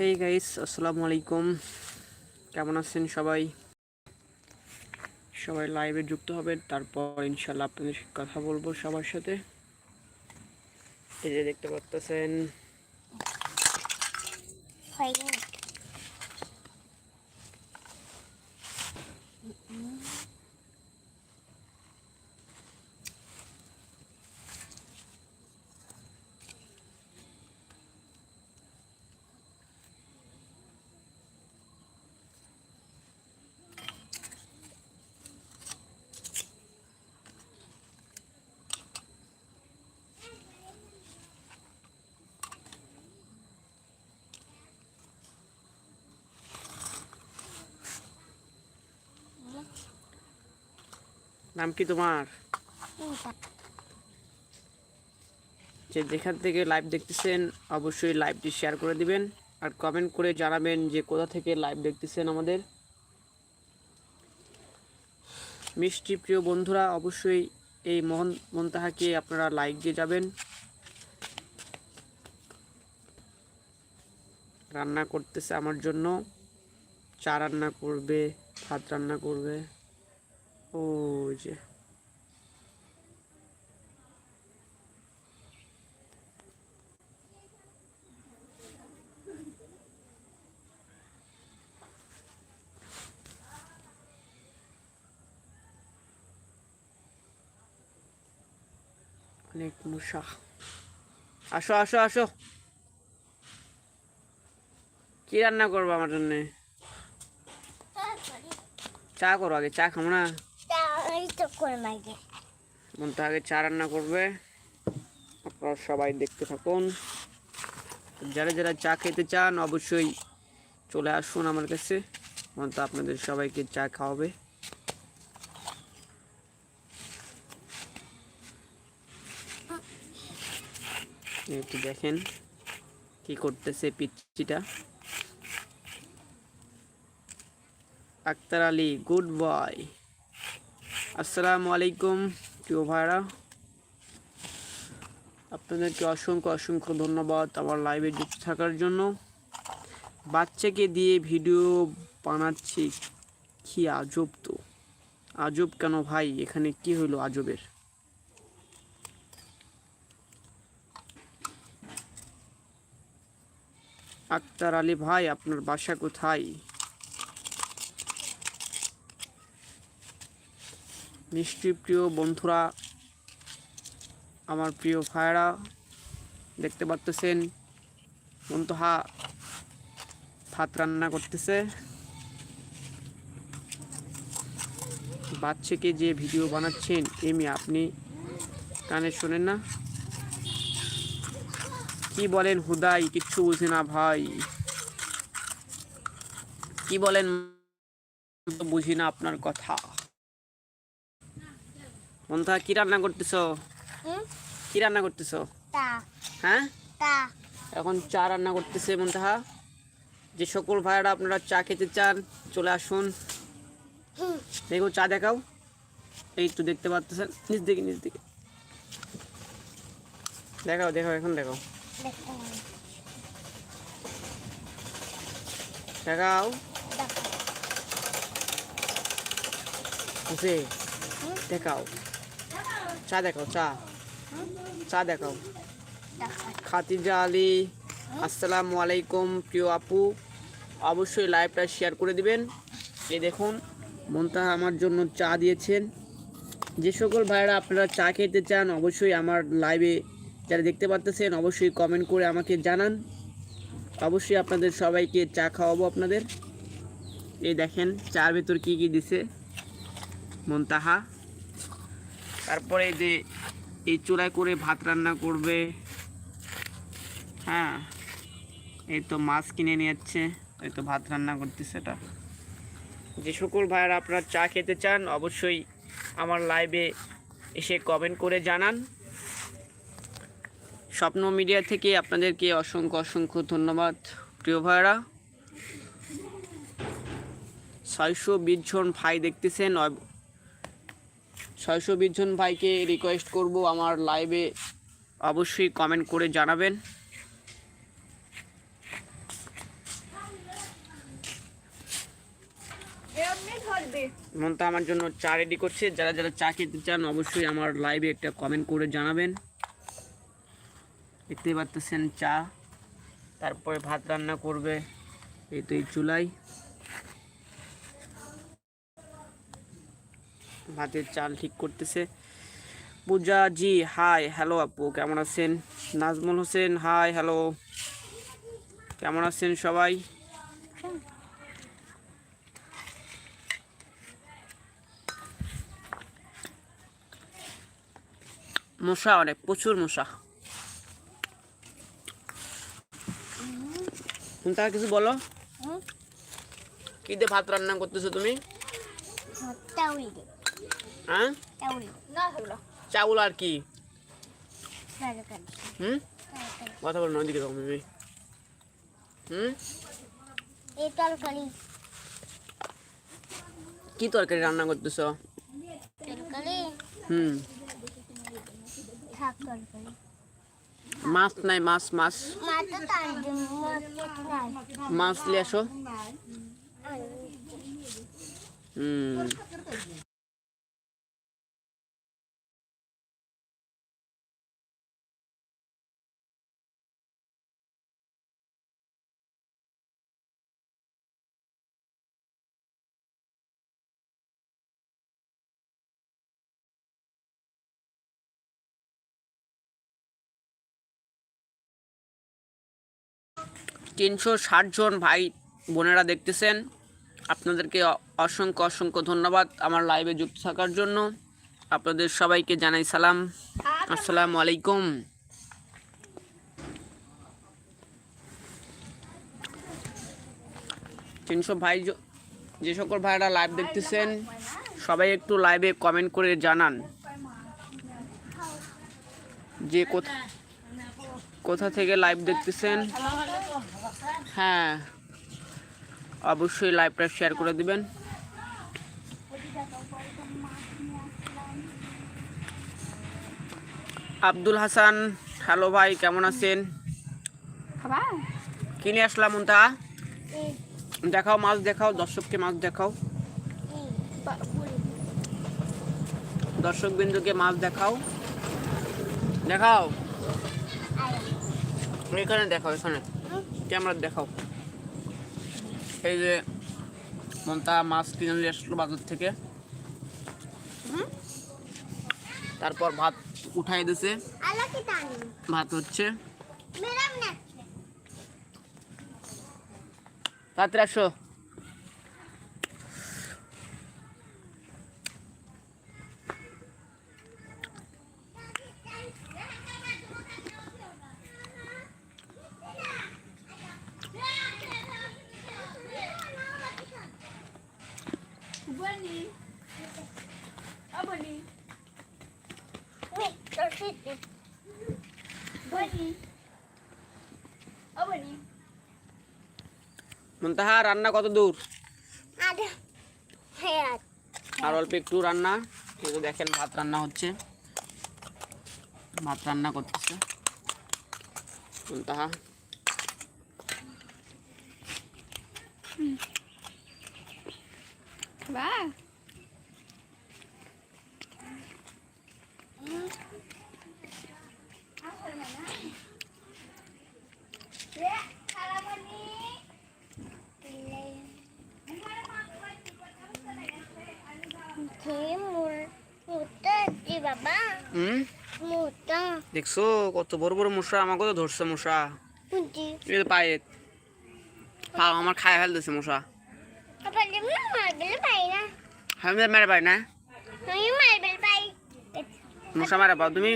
Hey guys আসসালামু আলাইকুম কেমন আছেন সবাই? সবাই লাইভে যুক্ত হবেন, তারপর ইনশাল্লাহ আপনাদের কথা বলব সবার সাথে। এই যে দেখতে পাচ্ছেন। নাম কি তোমার? যে যেখান থেকে লাইভ দেখতেছেন অবশ্যই লাইভটি শেয়ার করে দিবেন আর কমেন্ট করে জানাবেন যে কোথা থেকে লাইভ দেখতেছেন আমাদের। মিষ্টি প্রিয় বন্ধুরা অবশ্যই এই মোহন মন্তাহাকে আপনারা লাইক দিয়ে যাবেন। রান্না করতেছে আমার জন্য। চা রান্না করবে ভাত রান্না করবে। ও যে অনেক মশা আসো আসো আসো কি রান্না করব আমার জন্য? চা করো আগে চা খাব না? মনটা আগে চা রান্না করবে। আপনারা সবাই দেখতে থাকুন। যারা যারা চা খেতে চান, অবশ্যই চলে আসুন আমার কাছে। মনটা আপনাদের সবাইকে চা খাওয়াবে। একটু দেখেন কি করতেছে পিচ্চিটা। Akhtar Ali, good boy. আসসালামু আলাইকুম প্রিয় ভাইরা আপনাদেরকে অসংখ্য অসংখ্য ধন্যবাদ আমার লাইভে যুক্ত থাকার জন্য। বাচ্চাকে দিয়ে ভিডিও বানাচ্ছি কি আজব তো। আজব কেন ভাই? এখানে কি হইল আজবের? আক্তার আলী ভাই, আপনার বাসা কোথায়? মিষ্টি প্রিয় বন্ধুরা, আমার প্রিয় ভাইরা দেখতে পাচ্তেছেন মন্তহা ভাত রান্না করতেছে। বাচ্চাকে যে ভিডিও বানাচ্ছেন এমনি আপনি কানে শোনেন না? কি বলেন হুদাই, কিচ্ছু বুঝি না ভাই। কি বলেন, বুঝি না আপনার কথা। মন্থা কি রান্না করতেছো? কি রান্না করতেছো? হ্যাঁ? এখন চা রান্না করতেছে মন্তাহা যে সকল ভাইয়েরা আপনারা চা খেতে চান চলে আসুন। দেখো চা দেখাও। এই তো দেখতে পাচ্ছেন। নিচ দিকে নিচ দিকে। দেখাও দেখাও এখন দেখাও। দেখাও। দেখো। দেখাও। চা দেখাও চা। চা দেখাও। দেখো খাতিজা আলী আসসালামু আলাইকুম প্রিয় আপু। অবশ্যই লাইভটা শেয়ার করে দিবেন। এই দেখুন মন্তাহা আমার জন্য চা দিয়েছেন। যে সকল ভাইরা আপনারা চা খেতে চান অবশ্যই আমার লাইভে যারা দেখতে পাচ্তেছেন অবশ্যই কমেন্ট করে আমাকে জানান। অবশ্যই আপনাদের সবাইকে চা খাওয়াবো আপনাদের। এই দেখেন চার ভেতর কি কি দিছে মন্তাহা। তারপরে যে এই চুলায় করে ভাত রান্না করবে। হ্যাঁ এই তো মাছ কিনে নিয়ে যাচ্ছে, এই তো ভাত রান্না করতেছে এটা। যে সকল ভাইয়েরা আপনারা চা খেতে চান, অবশ্যই আমার লাইভে এসে কমেন্ট করে জানান। স্বপ্ন মিডিয়া থেকে আপনাদেরকে অসংখ্য অসংখ্য ধন্যবাদ, প্রিয় ভাইয়েরা। ছয়শো বিশ জন ভাই দেখতেছেন ছয়শো বিশজন ভাইকে রিকোয়েস্ট করব আমার লাইভে অবশ্যই কমেন্ট করে জানাবেন। মনটা আমার জন্য চা রেডি করছে। যারা যারা চা খেতে চান, অবশ্যই আমার লাইভে একটা কমেন্ট করে জানাবেন। দেখতেই পারতেছেন চা। তারপরে ভাত রান্না করবে। এই তো এই চুলাই। ভাতের চাল ঠিক করতেছে। পূজা জি হাই হ্যালো আপু কেমন আছেন? নাজমুল হোসেন হাই হ্যালো কেমন আছেন সবাই? মশা অনেক প্রচুর মশা। তুমি তার কিছু বলো। কি দিয়ে ভাত রান্না করতেছো তুমি? হ্যাঁ? চাউল। আর কি? তরকারি হুম? কথা বলো না ওদিকে দাও হুম? তরকারি। কি তরকারি রান্না করতেছো? হুম। মাছ নাই মাছ মাছ। মাছ নিয়ে আসো। হুম। তিনশো ষাট জন ভাই বোনেরা দেখতেছেন। আপনাদেরকে অসংখ্য অসংখ্য ধন্যবাদ আমার লাইভে যুক্ত থাকার জন্য। আপনাদের সবাইকে জানাই সালাম। আসসালামু আলাইকুম। তিনশো ভাই যে সকল ভাইরা লাইভ দেখতেছেন, সবাই একটু লাইভে কমেন্ট করে জানান। যে কোথা কোথা থেকে লাইভ দেখতেছেন? হ্যাঁ। অবশ্যই লাইভটা শেয়ার করে দিবেন। আব্দুল হাসান হ্যালো ভাই কেমন আছেন? কিনে আসলাম উনতা দেখাও মাছ দেখাও দর্শককে মাছ দেখাও। দর্শক বিন্দুকে মাছ দেখাও। দেখাও। এখানে দেখাও এখানে। ক্যামেরা দেখাও। এই যে মমতা মাছ কিনে নিয়ে আসলো বাজার থেকে। তারপর ভাত উঠাই দিছে। ভাত হচ্ছে। তাড়াতাড়ি আসো মি তরকারি বনি অবনি মন্তাহা রান্না কত দূর? হ্যাঁ আর অল্প একটু রান্না কিন্তু দেখেন ভাত রান্না হচ্ছে। ভাত রান্না করতেছে। তাহা। বাহ। হুম? দেখছ কত বড় বড় মশা আমাকে তো ধরছে মশা পায়ে। পা আমার খায় ফেলতেছে মশা মেরে পাই না। মশা মারা পাও তুমি?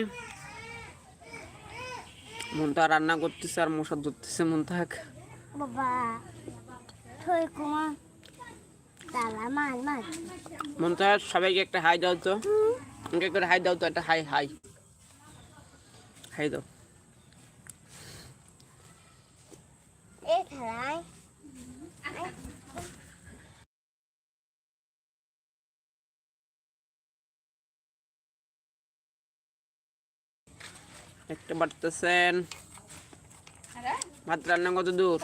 মনটা রান্না করতেছে আর মশা ধরতেছে মন থাক মন থাক সবাইকে একটা হাই দাও তো। আমাকে একটা হাই দাও তো একটা হাই হাই। হাই দাও। একটা বাড়তেছেন। ভাত রান্না কত দূর?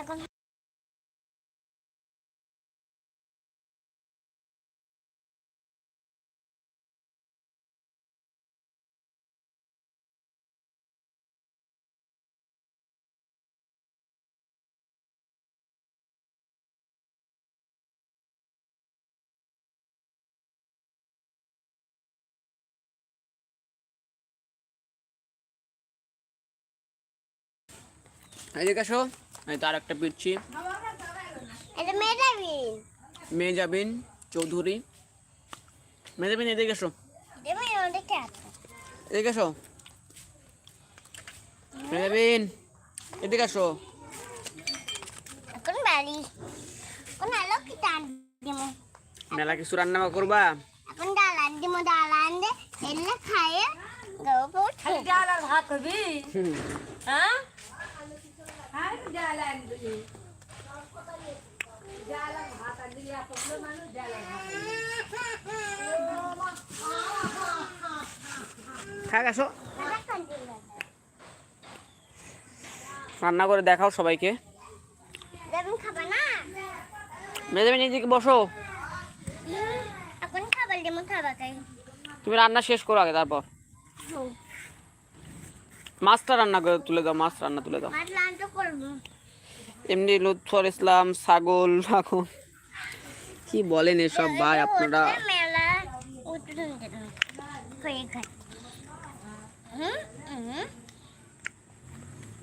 এখন এদিকে আসো। তার একটা এটা মেজাবিন। চৌধুরী। মেজাবিন এদিকে আছে? এদিকে এসো মেজাবিন এদিকে আসো। মেলা কিছু রান্না করবা? এখন ডালান দিব ডালান দে। এলে খায়ে গাও পড় ডাল আর ভাত হবি? হ্যাঁ? থাক আসো। রান্না করে দেখাও সবাইকে। দেবেন খাবা না? মেজাবিন এদিকে বসো। তুমি রান্না শেষ করো আগে তারপর। মাছটা রান্না করে তুলে দাও মাছ রান্না তুলে দাও। এমনি লুৎফর ইসলাম ছাগল এখন কি বলেন এসব ভাই আপনারা?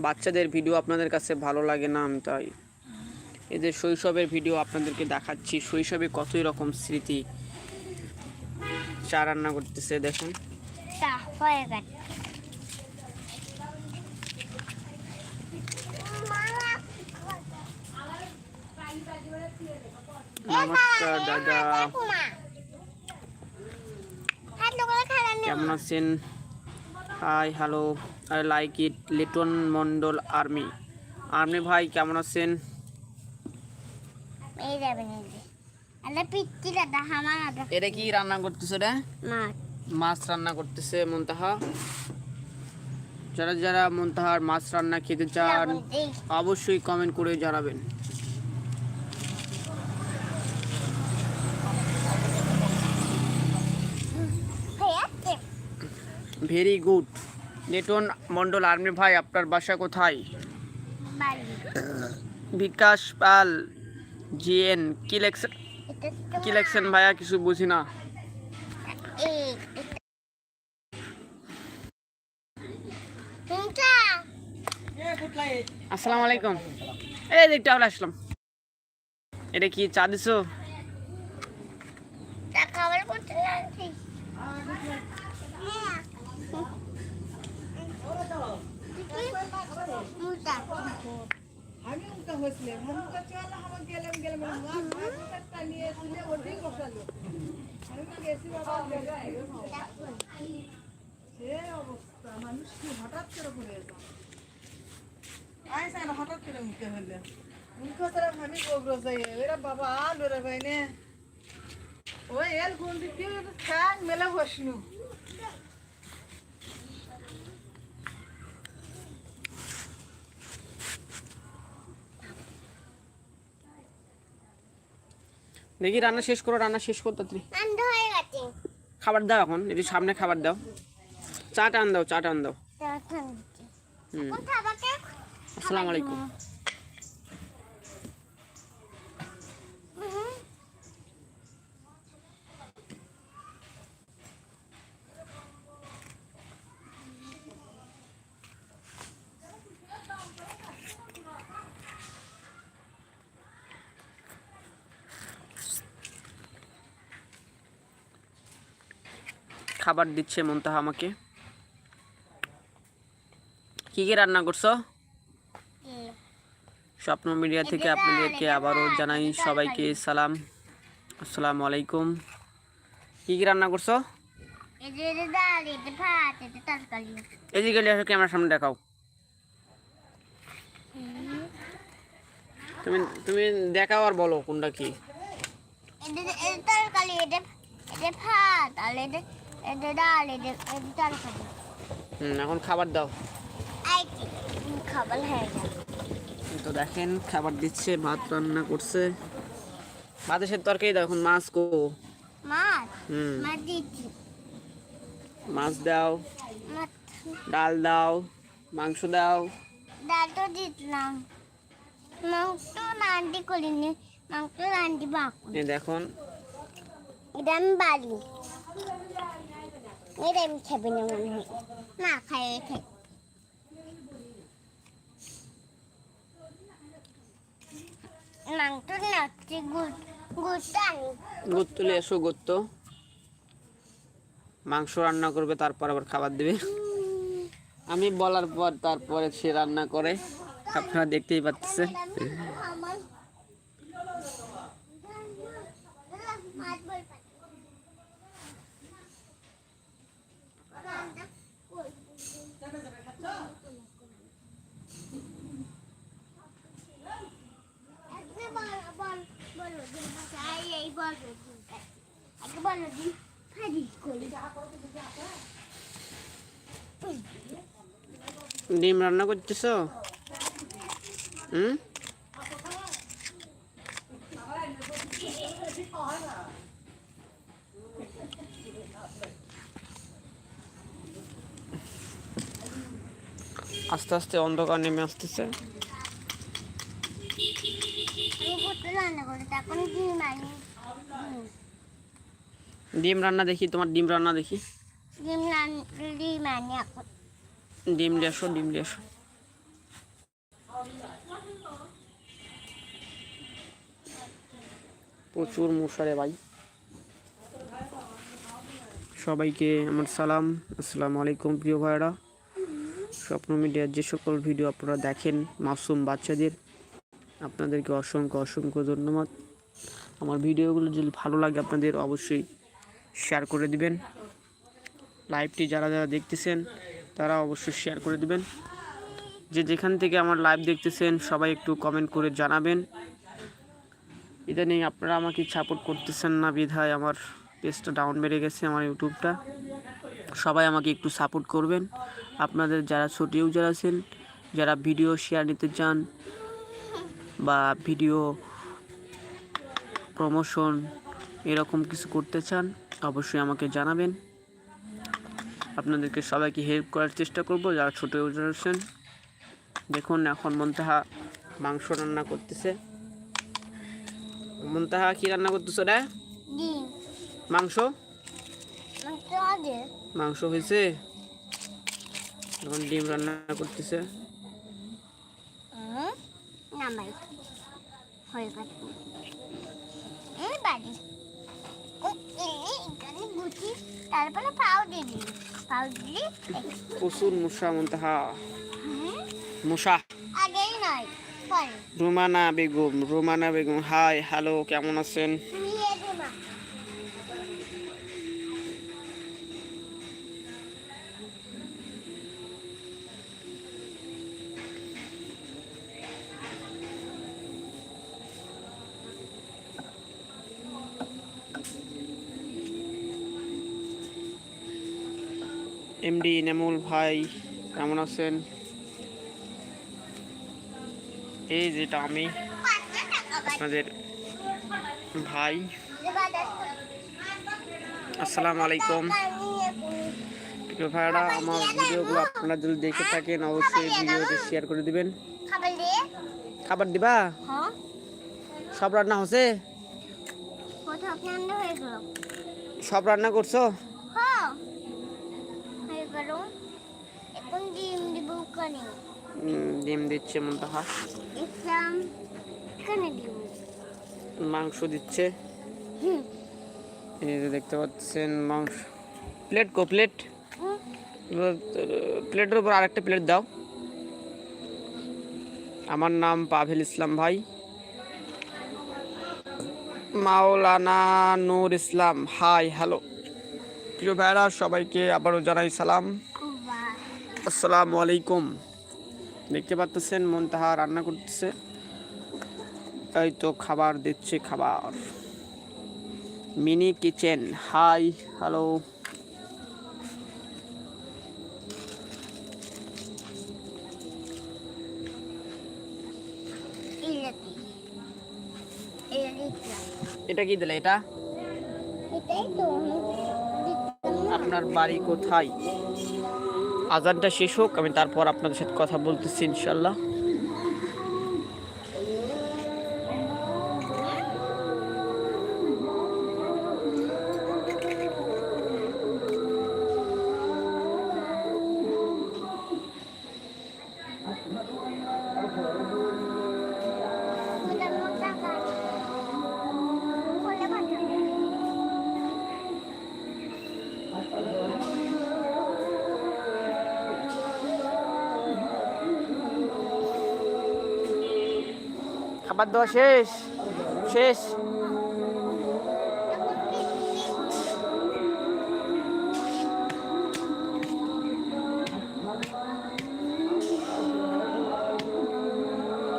বাচ্চাদের ভিডিও আপনাদের কাছে ভালো লাগে না আমি তাই। এদের শৈশবের ভিডিও আপনাদেরকে দেখাচ্ছি শৈশবে কতই রকম স্মৃতি। চা রান্না করতেছে দেখুন তা হয়ে গেছে নমস্কার দাদা। কেমন আছেন? Hi hello. I like it Liton Mondal army. Army ভাই কেমন আছেন? এটা কি রান্না করতেছে রে? মাছ। রান্না করতেছে মন্তাহা। যারা যারা মন্তাহার মাছ রান্না খেতে চান অবশ্যই কমেন্ট করে জানাবেন হয়ে আছে very good Liton Mondal army ভাই আপনার বাসা কোথায়? বিকাশ পাল জিএন কি লেখছেন কি লেখছেন ভাইয়া? কিছু বুঝি না। আসসালামু আলাইকুম। এই দেখতে হলে আসলাম। এটা কি চা দিছো? খাবার আমি বাবা সে অবস্থা। মানুষ কি হঠাৎ করে হঠাৎ করে ভাবি গোবর যাই এরা বাবা আলো রে ভাই নে ওই এর গুন্ডি কি ঠ্যাং মেলে বসনু দেখি রান্না শেষ করো রান্না শেষ করতে আন্ধ খাবার দাও এখন এটি সামনে খাবার দাও। চা টান দাও চা টান দাও। হুম। আসসালামু আলাইকুম। খাবার দিচ্ছে মন্তাহা আমাকে। কি কি রান্না করছ? স্বপ্ন মিডিয়া থেকে আপনাদেরকে আবারও জানাই সবাইকে সালাম। আসসালামু আলাইকুম। কি কি রান্না করছ? এদিকে এসে ক্যামেরার সামনে দেখাও। তুমি তুমি দেখাও আর বলো কোনটা কি। ভাত এতে ডাল হুম এখন খাবার দাও। খাবার হয়ে তো দেখেন খাবার দিচ্ছে ভাত রান্না করছে। ভাতের তরকারি দাও এখন মাছ কো মাছ? হুম। মাছ দিচ্ছি। মাছ দাও ডাল দাও মাংস দাও। ডাল তো দিতলাম মাংস রান্দি করিনি মাংস রান্দি বাকুন দেখুন। এটা আমি বাড়ি এটা মাংস তুলে এসো গুড় মাংস রান্না করবে, তারপর আবার খাবার দেবে। আমি বলার পর তারপরে সে রান্না করে। আপনারা দেখতেই পাচ্ছেন। ডিম রান্না করতেছ? হুম? আস্তে আস্তে অন্ধকার নেমে আসতেছে। ডিম রান্না দেখি, তোমার ডিম রান্না দেখি। ডিম নিয়ে আসো ডিম নিয়ে প্রচুর মশারে ভাই। সবাইকে আমার সালাম। আসসালামু আলাইকুম প্রিয় ভাইরা স্বপ্ন মিডিয়ার যে সকল ভিডিও আপনারা দেখেন, মাসুম বাচ্চাদের, আপনাদেরকে অসংখ্য অসংখ্য ধন্যবাদ। আমার ভিডিওগুলো যদি ভালো লাগে, আপনাদের অবশ্যই শেয়ার করে দিবেন। লাইভটি যারা যারা দেখতেছেন তারা অবশ্যই শেয়ার করে দিবেন। যে যেখান থেকে আমার লাইভ দেখতেছেন, সবাই একটু কমেন্ট করে জানাবেন। ইদানিং আপনারা আমাকে সাপোর্ট করতেছেন না বিধায় আমার পেজটা ডাউন বেড়ে গেছে, আমার ইউটিউবটা সবাই আমাকে একটু সাপোর্ট করবেন। আপনাদের যারা ছোট ইউজার আছেন, যারা ভিডিও শেয়ার নিতে চান বা ভিডিও প্রমোশন এরকম কিছু করতে চান, অবশ্যই আমাকে জানাবেন। আপনাদেরকে সবাইকে হেল্প করার চেষ্টা করব যারা ছোটো আছেন। দেখুন এখন মন্তাহা মাংস রান্না করতেছে। মন্তাহা কি রান্না করতেছো রে? মাংস? মাংস হয়েছে? এখন ডিম রান্না করতেছে। হয়ে গেছে এই বাড়ি ও এই এখানে গুছি তারপরে পাও দিলি। পাও দিলি? প্রচুর মশা মন্তাহা মশা আগেই নয় পরে। রুমানা বেগম রুমানা বেগম হাই হ্যালো কেমন আছেন তুমি এ দিমা এমডি নেমুল ভাই কেমন আছেন? এই যেটা আমি আপনাদের ভাই। আসসালামু আলাইকুম। প্রিয় ভাইরা আমার ভিডিওগুলো আপনারা যদি দেখে থাকেন অবশ্যই ভিডিওটি শেয়ার করে দিবেন। খাবার দিবা? হ্যাঁ সব রান্না হচ্ছে? হয়ে। সব রান্না করছ? এখন ডিম দিব কানে ডিম দিচ্ছে মন্তাহা ইসলাম মাংস দিচ্ছে। এই যে দেখতে পাচ্ছেন মাংস। প্লেট কো প্লেট। প্লেটের উপর আরেকটা প্লেট দাও। আমার নাম পাভেল ইসলাম ভাই। মাওলানা নূর ইসলাম। Hi hello. প্রিয় ভাইরা সবাইকে আবারও জানাই সালাম। আসসালামু আলাইকুম দেখতে পাচ্ছেন মন তাহা রান্না করতেছে। এই তো খাবার দিচ্ছে খাবার। মিনি কিচেন হাই হ্যালো এটা কি দিলে এটা? এটাই তো। আপনার বাড়ি কোথায়? আজানটা শেষ হোক আমি তারপর আপনাদের সাথে কথা বলতেছি ইনশাল্লাহ খাবার দেওয়া শেষ শেষ এখন পিকনিক।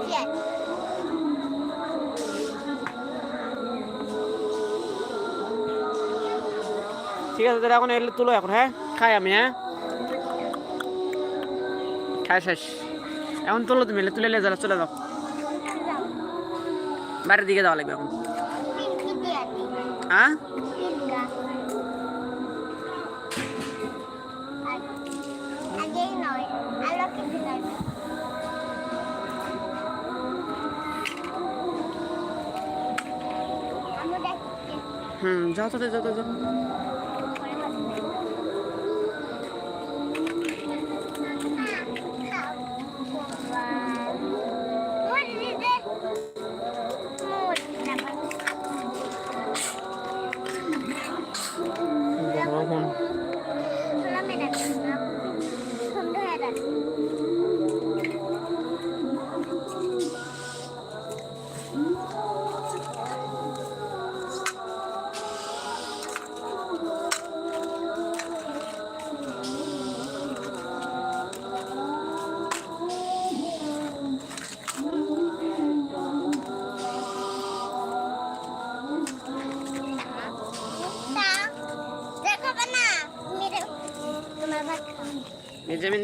কি আছে? ঠিক আছে তাহলে এখন এলে তুলো এখন হ্যাঁ খাই আমি হ্যাঁ খাই শেষ এখন তুলো তুমি এলে তুলে নিয়ে যাও চলে যাও যাও। বাইরের দিকে যাওয়া লাগবে এখন হ্যাঁ। হুম যাও তো যাও তো যাও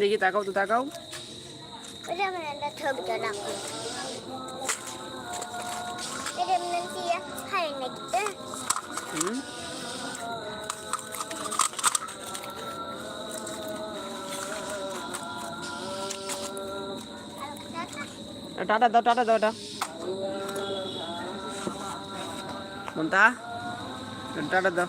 দেখি তাকাও তো তাকাও ওটা আমার একটা ছবিটা রাখো এটা এমনি দিয়ে খাই নাকি তো? হুম আর টাটা দাও টাটা দাও এটা মন্তা টাটা দাও